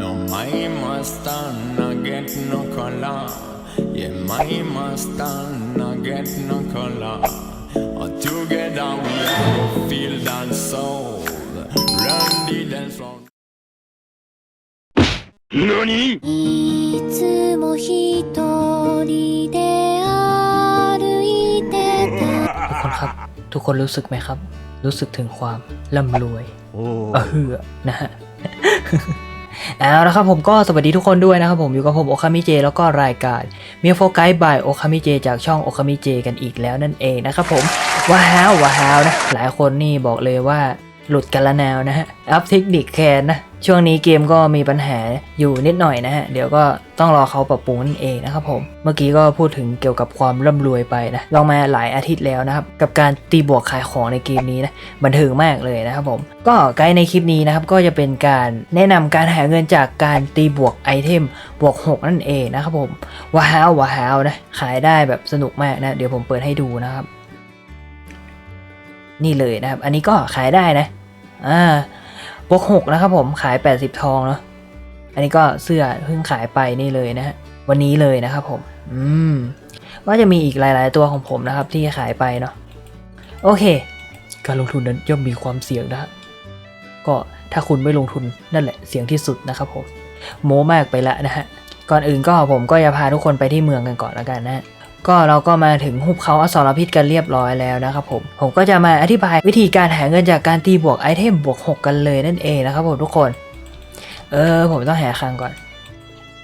No, my Mustang not get no color. Yeah, my Mustang not get no color. Uh, together we will feel that soul. Run the dance floor. 何いつも一人で歩いてた ทุกคนครับ ทุกคนรู้สึกไหมครับ รู้สึกถึงความร่ำรวย おお เออเหือนะฮะ เอาละครับผมก็สวัสดีทุกคนด้วยนะครับผมอยู่กับผมโอคามิเจแล้วก็รายการมีโฟกัสบายโอคามิเจจากช่องโอคามิเจกันอีกแล้วนั่นเองนะครับผมว้าวว้าวนะหลายคนนี่บอกเลยว่า หลุดกันละแนวนะฮะ อัพเทคนิคแคนนะ ช่วงนี้เกมก็มีปัญหาอยู่นิดหน่อยนะฮะ เดี๋ยวก็ต้องรอเขาปรับปรุงนั่นเองนะครับผม เมื่อกี้ก็พูดถึงเกี่ยวกับความร่ำรวยไปนะลองมาหลายอาทิตย์แล้วนะครับ กับการตีบวกขายของในเกมนี้นะ บันเทิงมากเลยนะครับผม ก็ไกด์ในคลิปนี้นะครับ ก็จะเป็นการแนะนำการหาเงินจากการตีบวกไอเทมบวก 6 นั่นเองนะครับผมว้าวว้าวนะ ขายได้แบบสนุกมากนะ เดี๋ยวผมเปิดให้ดูนะครับ นี่เลยนะครับ อันนี้ก็ขายได้นะ อ่าบวก6นะครับผมขาย 80 ทองเนาะ อันนี้ก็เสื้อเพิ่งขายไปนี่เลยนะฮะวันนี้เลยนะครับผม อืม ก็จะมีอีกหลาย ๆ ตัวของผมนะครับ ที่ขายไปเนาะ โอเค การลงทุนนั้นย่อมมีความเสี่ยงนะฮะก็ถ้าคุณไม่ลงทุนนั่นแหละเสี่ยงที่สุดนะครับผม โม้มากไปละนะฮะ ก่อนอื่นก็ผมก็จะพาทุกคนไปที่เมืองกันก่อนแล้วกันนะฮะ ก็เราก็มาถึงหุบเขาอสรพิษกันเรียบร้อยแล้วนะครับผม ผมก็จะมาอธิบายวิธีการหาเงินจากการตีบวกไอเทมบวก 6 กันเลยนั่นเองนะครับผมทุกคน เออ ผมต้องหาคลังก่อน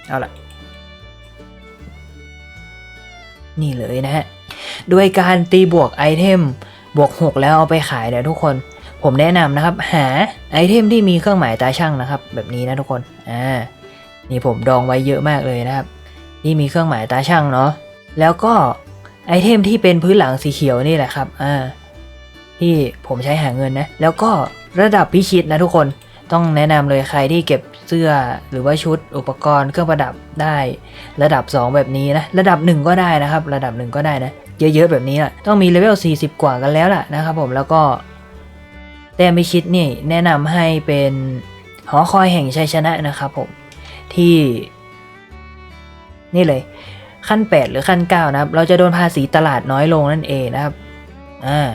เอาละนี่เลยนะฮะ ด้วยการตีบวกไอเทมบวก 6 แล้วเอาไปขายเนี่ยทุกคน ผมแนะนำนะครับ หาไอเทมที่มีเครื่องหมายตาช่างนะครับ แบบนี้นะทุกคน อ่า นี่ผมดองไว้เยอะมากเลยนะครับ นี่มีเครื่องหมายตาช่างเนาะ แล้วก็ไอเทมที่เป็นพื้นหลังสีเขียวนี่แหละครับอ่าที่ผมใช้หาเงินนะ แล้วก็ระดับพิชิตนะทุกคนต้องแนะนำเลยใครที่เก็บเสื้อหรือว่าชุดอุปกรณ์เครื่องประดับได้ ระดับ 2 แบบนี้นะ ระดับ 1 ก็ได้นะครับ ระดับ 1 ก็ได้นะ เยอะๆแบบนี้แหละต้องมีเลเวล 40 กว่ากันแล้วล่ะนะครับผมแล้วก็แต้มพิชิตนี่แนะนำให้เป็นหอคอยแห่งชัยชนะนะครับผมที่นี่เลย ขั้น 8 หรือขั้น 9 นะครับ เราจะโดนภาษีตลาดน้อยลงนั่นเองนะครับอ่า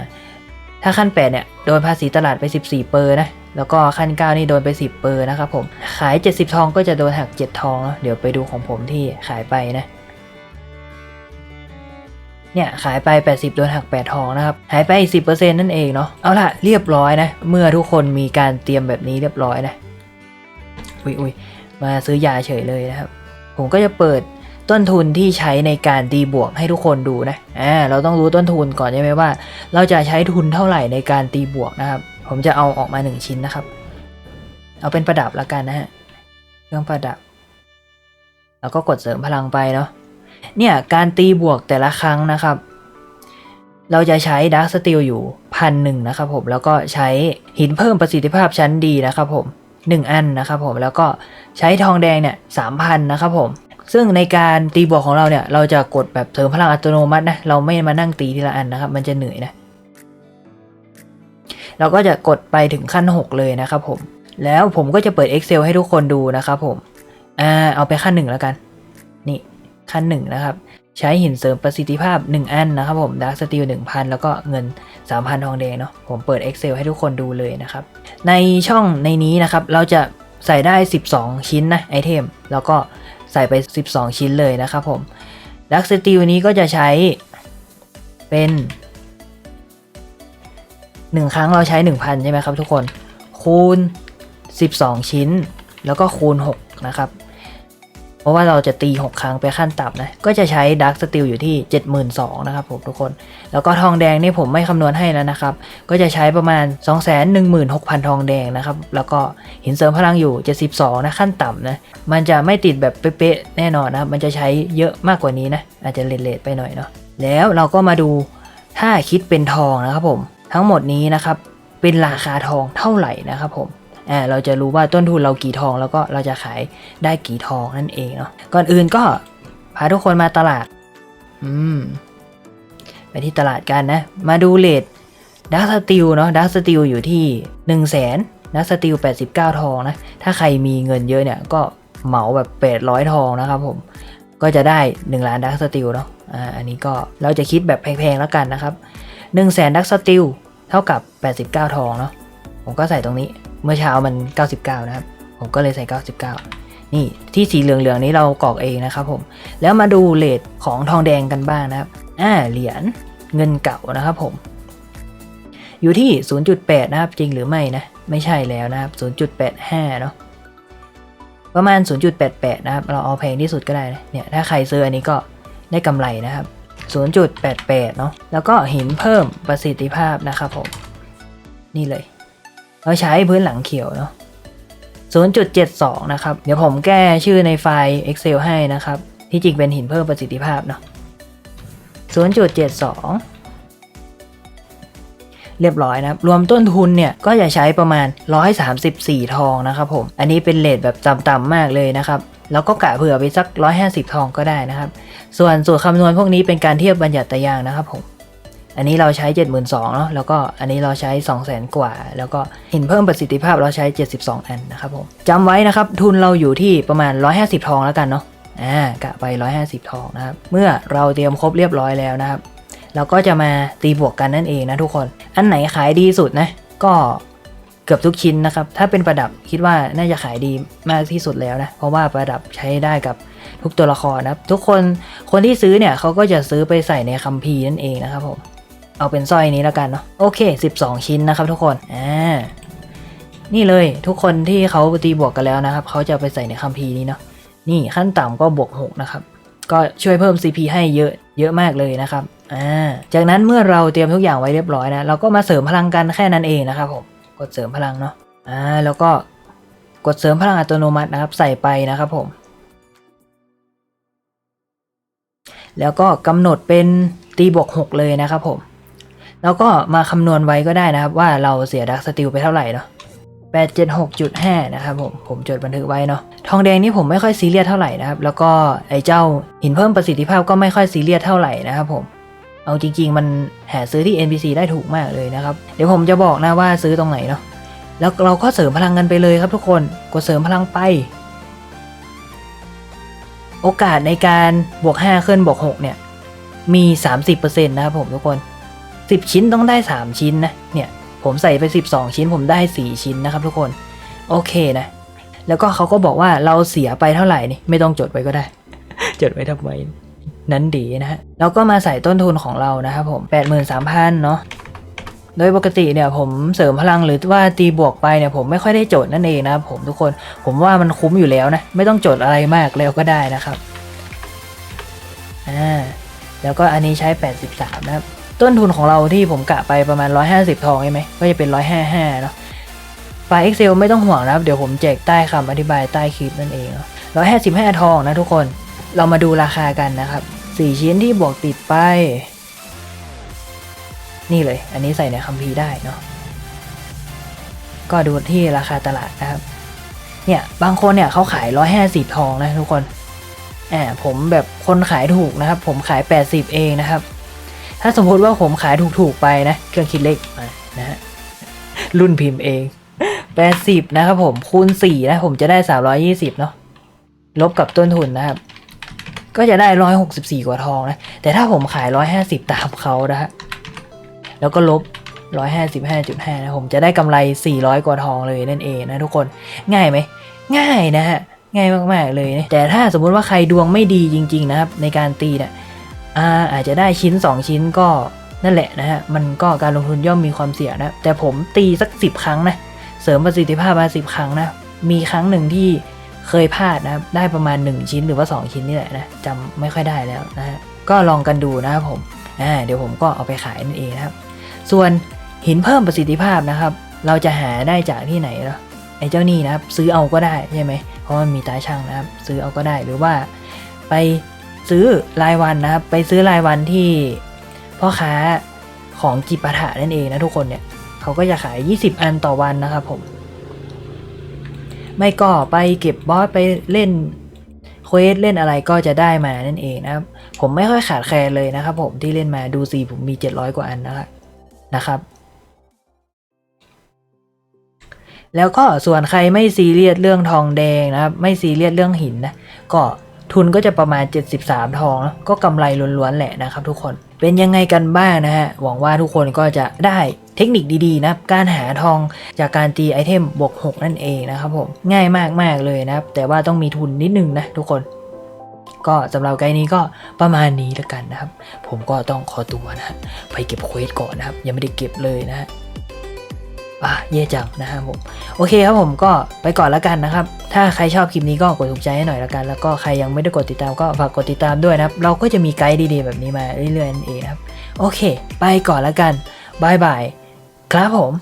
ถ้าขั้น 8 เนี่ย โดนภาษีตลาดไป 14 เปอร์นะ แล้วก็ขั้น 9 นี่โดนไป 10 เปอร์นะครับผม ขาย 70 ทองก็จะโดนหัก 7 ทองเนะเดี๋ยวไปดูของผมที่ขายไปนะ เนี่ย ขายไป 80 โดนหัก 8 ทองนะครับ หายไปอีก10%นั่นเองเนาะ เอาล่ะ เรียบร้อยนะ เมื่อทุกคนมีการเตรียมแบบนี้เรียบร้อยนะ อุ้ยอุยมาซื้อยาเฉยเลยนะครับ ผมก็จะเปิด ต้นทุนที่ใช้ในการตีบวกให้ทุกคนดูนะอ่าเราต้องรู้ต้นทุนก่อนใช่ไหมว่า เราจะใช้ทุนเท่าไหร่ในการตีบวกนะครับ ผมจะเอาออกมา 1 ชิ้นนะครับ เอาเป็นประดับละกันนะฮะเครื่องประดับ แล้วก็กดเสริมพลังไปเนาะเนี่ยการตีบวกแต่ละครั้งนะครับ เราจะใช้ดาร์ s สตีลอยู่พันหนึ่งนะครับผมแล้วก็ใช้หินเพิ่มประสิทธิภาพชั้นดีนะครับผม1อันนะครับผมแล้วก็ใช้ทองแดงเนี่ยสามพันนะครับผม ซึ่งในการตีบวกของเราเนี่ย เราจะกดแบบเสริมพลังอัตโนมัตินะ เราไม่มานั่งตีทีละอันนะครับ มันจะเหนื่อยนะ เราก็จะกดไปถึงขั้น 6 เลยนะครับผม แล้วผมก็จะเปิด Excel ให้ทุกคนดูนะครับผม อ่า เอาไปขั้นหนึ่งแล้วกัน นี่ขั้นหนึ่งนะครับ ใช้หินเสริมประสิทธิภาพ 1 อันนะครับผมดาร์ s สตีล1,000 แล้วก็เงิน 3,000 ทองแดงเนาะ ผมเปิด Excel ให้ทุกคนดูเลยนะครับ ในช่องในนี้นะครับ เราจะใส่ได้ 12 ชิ้นนะไอเทม แล้วก็ ใส่ไป 12 ชิ้นเลยนะครับผมดักสตีลนี้ก็จะใช้เป็น 1 ครั้งเราใช้ 1,000 ใช่ไหมครับทุกคน คูณ 12 ชิ้น แล้วก็คูณ 6 นะครับ เพราะว่าเราจะตี 6 ครั้งไปขั้นต่ำนะ ก็จะใช้ดักสตีลอยู่ที่ 72,000นะครับผมทุกคน แล้วก็ทองแดงนี่ผมไม่คำนวณให้แล้วนะครับ ก็จะใช้ประมาณ 216,000 ทองแดงนะครับ แล้วก็หินเสริมพลังอยู่ 72 นะขั้นต่ำนะ มันจะไม่ติดแบบเป๊ะๆแน่นอนนะมันจะใช้เยอะมากกว่านี้นะ อาจจะเลทๆไปหน่อยเนาะ แล้วเราก็มาดูถ้าคิดเป็นทองนะครับผม ทั้งหมดนี้นะครับเป็นราคาทองเท่าไหร่นะครับผม อ่าเราจะรู้ว่าต้นทุนเรากี่ทอง แล้วก็เราจะขายได้กี่ทองนั่นเองเนาะก่อนอื่นก็พาทุกคนมาตลาด อืมไปที่ตลาดกันนะ มาดูเลทดักสติลเนาะดักสติลอยู่ที่1นึ่งแสนนักสติล89 ทองนะ ถ้าใครมีเงินเยอะเนี่ยก็เหมาแบบ 800 ทองนะครับผม ก็จะได้ 1 ล้านดักสติลเนาะ อ่า อันนี้ก็เราจะคิดแบบแพงๆแล้วกันนะครับ1 0 0 0 0แสนดักสติลเท่ากับ 89 ทองเนาะ ผมก็ใส่ตรงนี้ เมื่อเช้ามัน 99 นะครับ ผมก็เลยใส่ 99 นี่ที่สีเหลืองๆนี้เรากรอกเองนะครับผม แล้วมาดูเลทของทองแดงกันบ้างนะครับ อ่า เหรียญเงินเก่านะครับผม อยู่ที่ 0.8 นะครับ จริงหรือไม่นะ ไม่ใช่แล้วนะครับ 0.85 เนาะประมาณ 0.88 นะครับ เราเอาแพงที่สุดก็ได้นะเนี่ย ถ้าใครซื้ออันนี้ก็ได้กำไรนะครับ 0.88 เนาะ แล้วก็หินเพิ่มประสิทธิภาพนะครับผม นี่เลย เราใช้พื้นหลังเขียวเนาะ0.72 นะครับ เดี๋ยวผมแก้ชื่อในไฟล์ Excel ให้นะครับ ที่จริงเป็นหินเพิ่มประสิทธิภาพเนาะ0.72 เรียบร้อยนะครับ รวมต้นทุนเนี่ย ก็จะใช้ประมาณ 134 ทองนะครับผม อันนี้เป็นเลทแบบต่ำๆมากเลยนะครับ แล้วก็กะเผื่อไปสัก 150 ทองก็ได้นะครับ ส่วนสูตรคำนวณพวกนี้เป็นการเทียบบัญญัติตายางนะครับผม อันนี้เราใช้ 72,000เนาะแล้วก็อันนี้เราใช้ 200,000 กว่า แล้วก็หินเพิ่มประสิทธิภาพเราใช้ 72 อันนะครับผมจำไว้นะครับ ทุนเราอยู่ที่ประมาณ 150 ทองแล้วกันเนาะอ่ากะไป 150 ทองนะครับ เมื่อเราเตรียมครบเรียบร้อยแล้วนะครับ เราก็จะมาตีบวกกันนั่นเองนะทุกคน อันไหนขายดีสุดนะ ก็เกือบทุกชิ้นนะครับ ถ้าเป็นประดับคิดว่าน่าจะขายดีมากที่สุดแล้วนะ เพราะว่าประดับใช้ได้กับทุกตัวละครนะครับ ทุกคน คนที่ซื้อเนี่ยเขาก็จะซื้อไปใส่ในคัมภีร์นั่นเองนะครับผม เอาเป็นสร้อยนี้แล้วกันเนาะโอเค 12 ชิ้นนะครับทุกคนอ่านี่เลยทุกคนที่เขาตีบวกกันแล้วนะครับเขาจะไปใส่ในคัมภีร์นี้เนาะนี่ขั้นต่ำก็บวก6นะครับก็ช่วยเพิ่ม CP ให้เยอะเยอะมากเลยนะครับอ่าจากนั้นเมื่อเราเตรียมทุกอย่างไว้เรียบร้อยนะเราก็มาเสริมพลังกันแค่นั้นเองนะครับผมกดเสริมพลังเนาะอ่าแล้วก็กดเสริมพลังอัตโนมัตินะครับใส่ไปนะครับผม แล้วก็กำหนดเป็นตีบวก6เลยนะครับผม แล้วก็มาคำนวณไว้ก็ได้นะครับ ว่าเราเสียดักสติลไปเท่าไหร่เนาะ876.5 นะครับผม ผมจดบันทึกไว้เนาะ ทองแดงนี่ผมไม่ค่อยซีเรียสเท่าไหร่นะครับ แล้วก็ไอ้เจ้าหินเพิ่มประสิทธิภาพก็ไม่ค่อยซีเรียสเท่าไหร่นะครับผม เอาจริง ๆ มันหาซื้อที่ NPC ได้ถูกมากเลยนะครับ เดี๋ยวผมจะบอกนะว่าซื้อตรงไหนเนาะ แล้วเราก็เสริมพลังกันไปเลยครับทุกคน กดเสริมพลังไป โอกาสในการบวก 5 ขึ้นบวก 6 เนี่ย มี 30%นะครับผมทุกคน 10 ชิ้นต้องได้ 3 ชิ้นนะ เนี่ย ผมใส่ไป 12 ชิ้นผมได้ 4 ชิ้นนะครับทุกคน โอเคนะ แล้วก็เขาก็บอกว่าเราเสียไปเท่าไหร่นี่ ไม่ต้องจดไว้ก็ได้ จดไว้ทำไม นั้นดีนะฮะ แล้วก็มาใส่ต้นทุนของเรานะครับผม 83,000 เนาะโดยปกติเนี่ยผมเสริมพลังหรือว่าตีบวกไปเนี่ยผมไม่ค่อยได้โจทย์นั่นเองนะครับผมทุกคนผมว่ามันคุ้มอยู่แล้วนะไม่ต้องโจทย์อะไรมากแล้วก็ได้นะครับอ่าแล้วก็อันนี้ใช้ 83 นะครับ ต้นทุนของเราที่ผมกะไปประมาณ 150 ทองใช่ไหมก็จะเป็น 155เนาะไฟล์ Excel ไม่ต้องห่วงนะครับเดี๋ยวผมแจกใต้คำอธิบายใต้คลิปนั่นเองเนาะ155 ทองนะทุกคนเรามาดูราคากันนะครับ 4 ชิ้นที่บวกติดไป นี่เลย อันนี้ใส่ในคัมภีร์ได้เนาะก็ดูที่ราคาตลาดนะครับ เนี่ยบางคนเนี่ยเขาขาย 150 ทองนะทุกคนอ่าผมแบบคนขายถูกนะครับ ผมขาย 80 เองนะครับ ถ้าสมมติว่าผมขายถูกๆไปนะเครื่องคิดเลขนะฮะรุ่นพิมพ์เอง80นะครับผมคูณ4นะผมจะได้320เนาะลบกับต้นทุนนะครับ ก็จะได้164กว่าทองนะ แต่ถ้าผมขาย150ตามเขานะฮะแล้วก็ลบ155.5นะผมจะได้กำไร400กว่าทองเลยนั่นเองนะทุกคนง่ายไหมง่ายนะฮะง่ายมากๆเลยนะแต่ถ้าสมมุติว่าใครดวงไม่ดีจริง ๆ นะครับ ในการตีเนี่ย อ่าอาจจะได้ชิ้น 2 ชิ้นก็นั่นแหละนะฮะ มันก็การลงทุนย่อมมีความเสี่ยงนะ แต่ผมตีสัก 10 ครั้งนะ เสริมประสิทธิภาพมา 10 ครั้งนะ มีครั้งหนึ่งที่เคยพลาดนะ ได้ประมาณ 1 ชิ้นหรือว่า 2 ชิ้นนี่แหละนะจำไม่ค่อยได้แล้วนะฮะ ก็ลองกันดูนะครับผม อ่า เดี๋ยวผมก็เอาไปขายนั่นเองนะครับ ส่วนหินเพิ่มประสิทธิภาพนะครับ เราจะหาได้จากที่ไหนเนาะไอ้เจ้านี่นะครับ ซื้อเอาก็ได้ใช่ไหม เพราะมันมีตาช่างนะครับ ซื้อเอาก็ได้ หรือว่าไป ซื้อรายวันนะครับ ไปซื้อรายวันที่พ่อค้าของจิปาถะนั่นเองนะทุกคนเนี่ยเขาก็จะขาย 20 อันต่อวันนะครับผม ไม่ก็ไปเก็บบอสไปเล่นเควสเล่นอะไรก็จะได้มานั่นเองนะครับ ผมไม่ค่อยขาดแคลนเลยนะครับ ผมที่เล่นมาดูซีผมมี 700 กว่าอันนะครับนะครับ แล้วก็ส่วนใครไม่ซีเรียสเรื่องทองแดงนะครับ ไม่ซีเรียสเรื่องหินนะก็ ทุนก็จะประมาณ 73 ทองนะก็กำไรล้วนๆแหละนะครับทุกคน เป็นยังไงกันบ้างนะฮะ หวังว่าทุกคนก็จะได้เทคนิคดีๆนะ การหาทองจากการตีไอเทมบวก6นั่นเองนะครับผม ง่ายมากๆเลยนะครับ แต่ว่าต้องมีทุนนิดนึงนะทุกคน ก็สำหรับไกด์นี้ก็ประมาณนี้แล้วกันนะครับ ผมก็ต้องขอตัวนะฮะไปเก็บเควสก่อนนะครับ ยังไม่ได้เก็บเลยนะฮะ อะเย่จังนะครับผมโอเคครับผมก็ไปก่อนแล้วกันนะครับ ถ้าใครชอบคลิปนี้ก็กดถูกใจให้หน่อยละกัน แล้วก็ใครยังไม่ได้กดติดตามก็ฝากกดติดตามด้วยนะครับ เราก็จะมีไกด์ดีๆแบบนี้มาเรื่อยๆนั่นเองครับ โอเค ไปก่อนแล้วกันบายบายครับผม